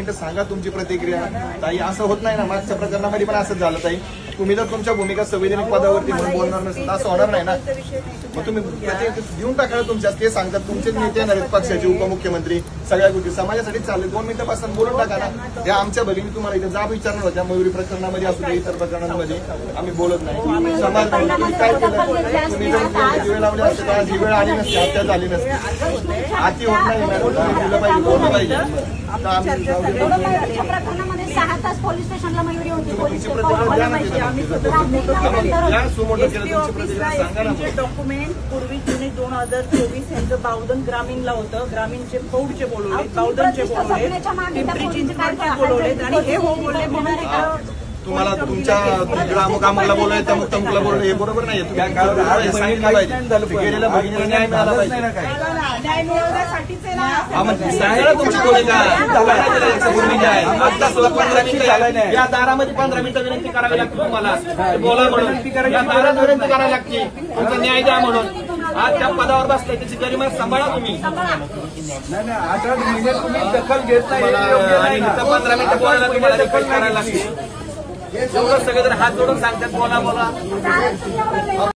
मिनिटं सांगा तुमची प्रतिक्रिया. ताई असं होत नाही ना मागच्या प्रकरणामध्ये पण असंच झालं ताई. तुम्ही जर तुमच्या भूमिका संविधानिक पदावरती म्हणून बोलणार नसेल असं होणार नाही ना. मग तुम्ही देऊन टाका तुमच्या ते सांगतात तुमचेच नेते येणार आहेत पक्षाचे उपमुख्यमंत्री सगळ्या गोष्टी. समाजासाठी चालले दोन मिनिटं पासून बोलून टाका ना. या आमच्या भगिनी तुम्हाला इथे जाब विचारणार होत्या मयुरी प्रकरणामध्ये असू दे इतर प्रकरणांमध्ये. आम्ही बोलत नाही. समाज तुम्ही काय केलं? तुम्ही जर दिवे लावले असते तर आज ही वेळ आली नसती हत्या झाली नसती. आती होत नाही मॅडम. दिलं पाहिजे बोललं पाहिजे तर आम्ही जाऊ दे. एवढं मयुरीच्या प्रकरणामध्ये सहा तास मयुरी होती. पोलीस. आम्ही स्वतः हा, मग या सुमोटो केलं एसपी तुमची ऑफिसला प्रतिक्रिया सांगा ना एसपीचे डॉक्युमेंट पूर्वी जुने दोन हजार चोवीस यांचं बावधन ग्रामीणला होतं. ग्रामीणचे फौडचे बोलवले. बावधनचे बोलवले. पिंपरी चिंचवडचे काय बोलवलेत आणि हे हो बोलले. म्हणून तुम्हाला तुमच्या ग्रामक आम्हाला बोलाय तमुक तमुकला बोलणं हे बरोबर नाही. तुम्ही हे सांगितलं पाहिजे. गेलेल्या भगिनीला न्याय मिळाला पाहिजे. न्याय मिळवण्यासाठीच आहे ना. हा, मग सांगा ना तुमची? आता सुद्धा पंधरा मिनिटं. या दारामध्ये पंधरा मिनिटं विनंती करावी लागते तुम्हाला. बोला म्हणून. या दारात विनंती करावी लागते. तुमचा न्याय द्या म्हणून. आज त्या पदावर बसलाय त्याची गरिमा सांभाळा तुम्ही. नाही नाही अठरा महिने तुम्ही दखल घेत नाही मला हे योग्य आणि नाही. ना. इथं पंधरा मिनिटं बोलायला तुम्हाला रिक्वेस्ट करायला लागते. एवढं सगळेजण हात जोडून सांगतात बोला बोला.